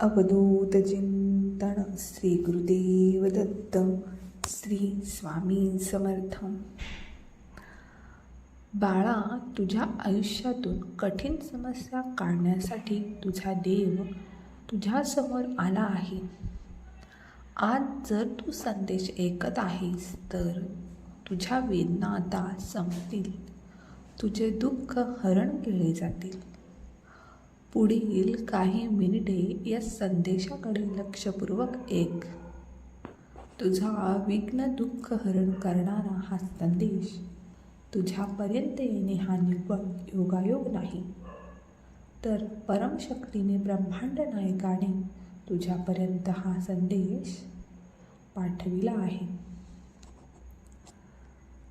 अवधूत चिंतन श्री दत्त श्री स्वामी समर्थ बाळा तुझ्या आयुष्यातून कठीण समस्या काढण्यासाठी तुझा देव तुझ्यासमोर आला आहे. आज जर तू संदेश ऐकत आहेस तर तुझ्या वेदना आता संपतील. तुझे दुःख हरण केले जातील. पुढील काही मिनिटे या संदेशाकडे लक्षपूर्वक एक. तुझा विघ्न दुःख हरण करणारा हा संदेश तुझ्यापर्यंत येणे हा निव्वळ योगायोग नाही. तर परमशक्तीने ब्रह्मांड नायकाने तुझ्यापर्यंत हा संदेश पाठविला आहे.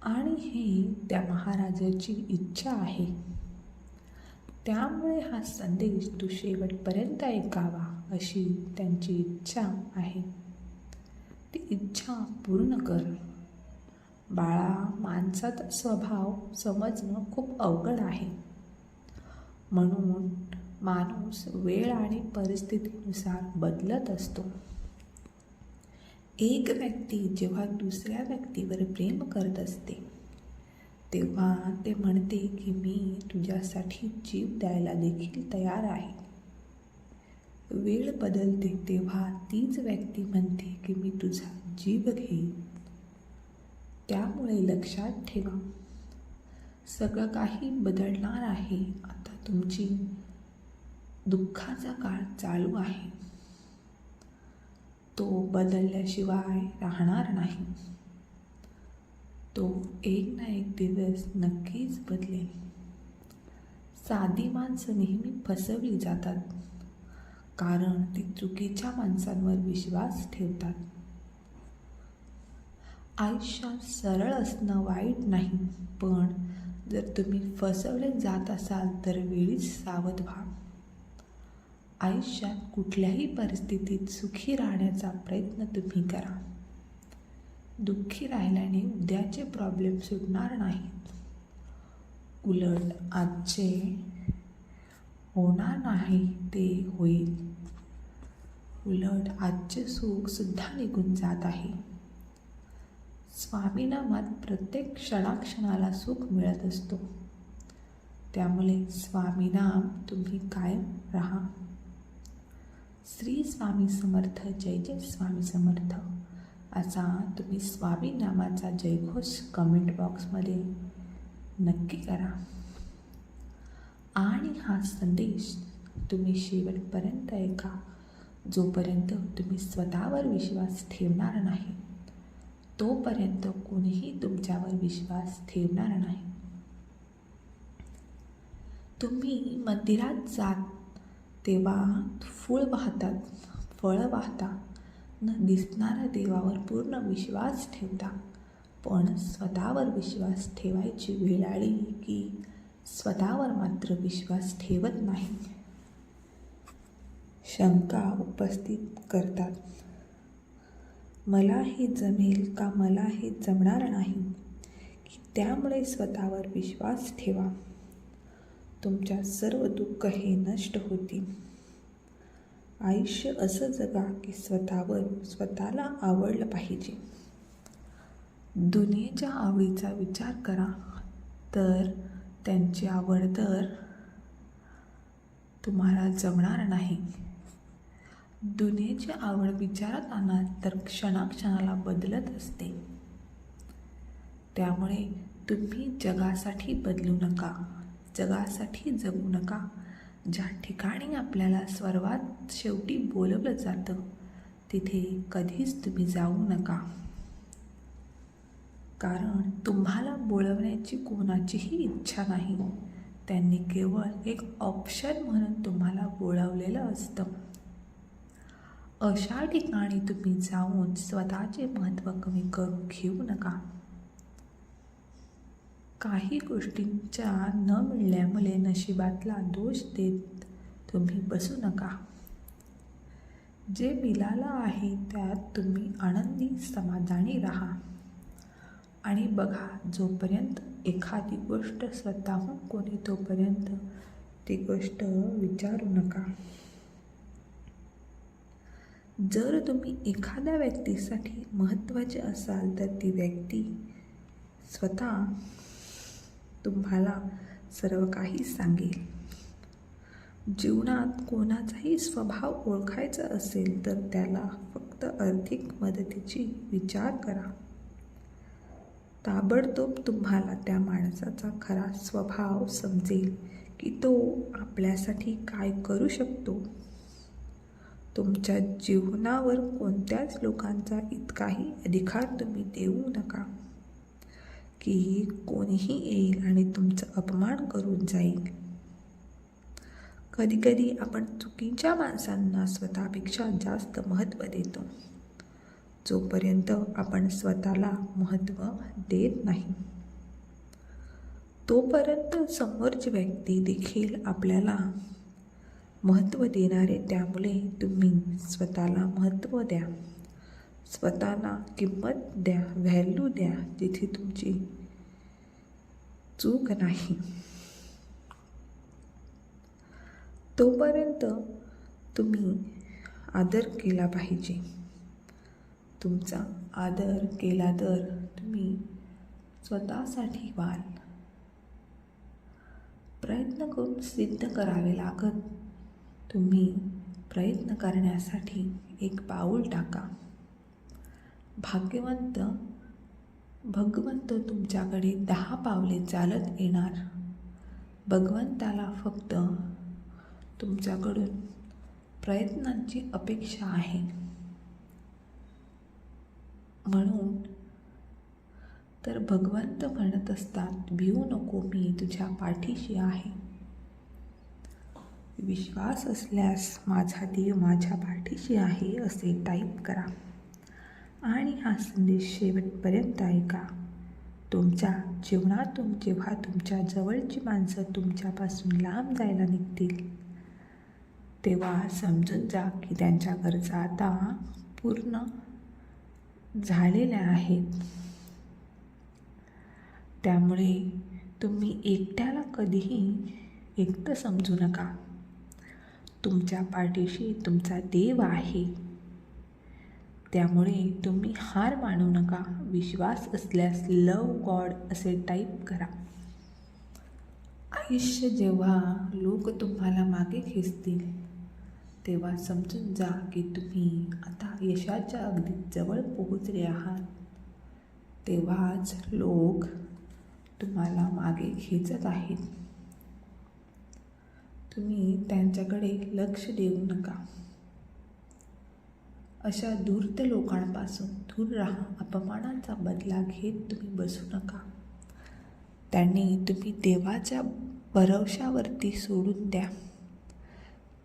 आणि हे त्या महाराजाची इच्छा आहे. त्यामुळे हा संदेश तू शेवटपर्यंत ऐकावा अशी त्यांची इच्छा आहे. ती इच्छा पूर्ण कर. बाळा माणसाचा स्वभाव समजणं खूप अवघड आहे. म्हणून माणूस वेळ आणि परिस्थितीनुसार बदलत असतो. एक व्यक्ती जेव्हा दुसऱ्या व्यक्तीवर प्रेम करत असते तेव्हा ते म्हणते की मी तुझ्यासाठी जीव द्यायला देखील तयार आहे. वेळ बदलते तेव्हा तीच व्यक्ती म्हणते की मी तुझा जीव घेईन. त्यामुळे लक्षात ठेवा. सगळं काही बदलणार आहे. आता तुमची दुःखाचा काळ चालू आहे. तो बदलल्याशिवाय राहणार नाही. तो एक ना एक दिवस नक्कीच बदलेल. साधी माणसं नेहमी फसवली जातात कारण ती चुकीच्या माणसांवर विश्वास ठेवतात. आयुष्यात सरळ असणं वाईट नाही पण जर तुम्ही फसवले जात असाल तर वेळीच सावध व्हा. आयुष्यात कुठल्याही परिस्थितीत सुखी राहण्याचा प्रयत्न तुम्ही करा. दुःखी राहिल्याने उद्याचे प्रॉब्लेम सुटणार नाहीत. उलट आजचे होणार नाही ते होईल. उलट आजचे सुखसुद्धा निघून जात आहे. स्वामीनामात प्रत्येक क्षणाक्षणाला सुख मिळत असतो. त्यामुळे स्वामीनाम तुम्ही कायम राहा. श्री स्वामी समर्थ जय जय स्वामी समर्थ. असा तुम्ही स्वामी नामाचा जयघोष कमेंट बॉक्समध्ये नक्की करा. आणि हा संदेश तुम्ही शेवटपर्यंत ऐका. जोपर्यंत तुम्ही स्वतःवर विश्वास ठेवणार नाही तोपर्यंत कोणीही तुमच्यावर विश्वास ठेवणार नाही. तुम्ही मंदिरात जात तेव्हा फूळ वाहतात फळं वाहता न दिसणाऱ्या देवावर पूर्ण विश्वास ठेवता. पण स्वतःवर विश्वास ठेवायची वेळ आली की स्वतःवर मात्र विश्वास ठेवत नाही. शंका उपस्थित करतात. मला हे जमेल का मला हे जमणार नाही. की त्यामुळे स्वतःवर विश्वास ठेवा. तुमच्या सर्व दुःख हे नष्ट होतील. आयुष्य असं जगा की स्वतःवर स्वतःला आवडलं पाहिजे. दुनियेच्या आवडीचा विचार करा तर त्यांची आवड तर तुम्हाला जमणार नाही. दुनियेची आवड विचारात आणा तर क्षणाक्षणाला बदलत असते. त्यामुळे तुम्ही जगासाठी बदलू नका जगासाठी जगू नका ज्या ठिकाणी आपल्याला सर्वात शेवटी बोलवलं जातं तिथे कधीच तुम्ही जाऊ नका. कारण तुम्हाला बोलवण्याची कोणाचीही इच्छा नाही. त्यांनी केवळ एक ऑप्शन म्हणून तुम्हाला बोलावलेलं असतं. अशा ठिकाणी तुम्ही जाऊन स्वतःचे महत्त्व कमी करून घेऊ नका. काही गोष्टींच्या न मिळल्यामुळे नशिबातला दोष देत तुम्ही बसू नका. जे मिळालं आहे त्यात तुम्ही आनंदी समाधानी राहा. आणि बघा जोपर्यंत एखादी गोष्ट स्वतःहून कोणी तोपर्यंत ती गोष्ट विचारू नका. जर तुम्ही एखाद्या व्यक्तीसाठी महत्त्वाचे असाल तर ती व्यक्ती स्वतः तुम्हाला सर्व काही सांगेल. जीवनात कोणाचाही स्वभाव ओळखायचा असेल तर त्याला फक्त आर्थिक मदतीची विचार करा. ताबडतोब तुम्हाला त्या माणसाचा खरा स्वभाव समजेल की तो आपल्यासाठी काय करू शकतो. तुमच्या जीवनावर कोणत्याच लोकांचा इतकाही अधिकार तुम्ही देऊ नका. की कोणीही येईल आणि तुमचा अपमान करून जाईल. कधीकधी आपण चुकीच्या माणसांना स्वतःपेक्षा जास्त महत्त्व देतो. जोपर्यंत आपण स्वतःला महत्त्व देत नाही. तोपर्यंत समोरची व्यक्ती देखील आपल्याला महत्त्व देणारे त्यामुळे तुम्ही स्वतःला महत्त्व द्या. स्वतःला किंमत द्या व्हॅल्यू द्या तिथे तुमची चूक नाही. तोपर्यंत तुम्ही आदर केला पाहिजे. तुमचा आदर केला तर तुम्ही स्वतःसाठी व्हाल. प्रयत्न करून सिद्ध करावे लागत. तुम्ही प्रयत्न करण्यासाठी एक पाऊल टाका. भाग्यवंत भगवंत तुमच्याकडे दहा पावले चालत येणार. भगवंताला फक्त तुमच्याकडून प्रयत्नांची अपेक्षा आहे. म्हणून तर भगवंत म्हणत असतात भिवू नको मी तुझ्या पाठीशी आहे. विश्वास असल्यास माझा देव माझ्या पाठीशी आहे असे टाईप करा. आणि हा संदेश शेवटपर्यंत ऐका. तुमच्या जीवनातून जेव्हा तुमच्या जवळची माणसं तुमच्यापासून लांब जायला निघतील तेव्हा समजून जा की त्यांच्या गरजा आता पूर्ण झालेल्या आहेत. त्यामुळे तुम्ही एकट्याला कधीही एकटं समजू नका. तुमच्या पाठीशी तुमचा देव आहे. त्यामुळे तुम्ही हार मानू नका. विश्वास असल्यास लव गॉड असे टाईप करा. आयुष्य जेव्हा लोक तुम्हाला मागे खेचतील तेव्हा समजून जा की तुम्ही आता यशाच्या अगदी जवळ पोहोचले आहात. तेव्हाच लोक तुम्हाला मागे खेचत आहेत. तुम्ही त्यांच्याकडे लक्ष देऊ नका. अशा धूर्त लोकांपासून दूर राहा. अपमानाचा बदला घेत तुम्ही बसू नका. त्यांनी तुम्ही देवाच्या भरवशावरती सोडून द्या.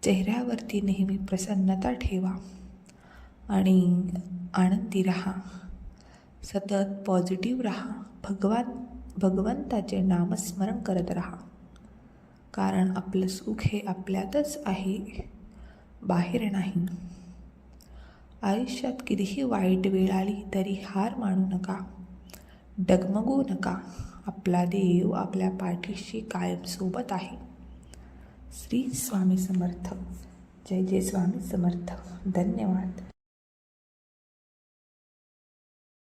चेहऱ्यावरती नेहमी प्रसन्नता ठेवा आणि आनंदी राहा. सतत पॉझिटिव्ह राहा. भगवान भगवंताचे नामस्मरण करत राहा. कारण आपलं सुख हे आपल्यातच आहे बाहेर नाही. आयुष्यात कितीही वाईट वेळ आली तरी हार मानू नका. डगमगू नका. आपला देव आपल्या पाठीशी कायम सोबत आहे. श्री स्वामी समर्थ. जय जय स्वामी समर्थ. धन्यवाद.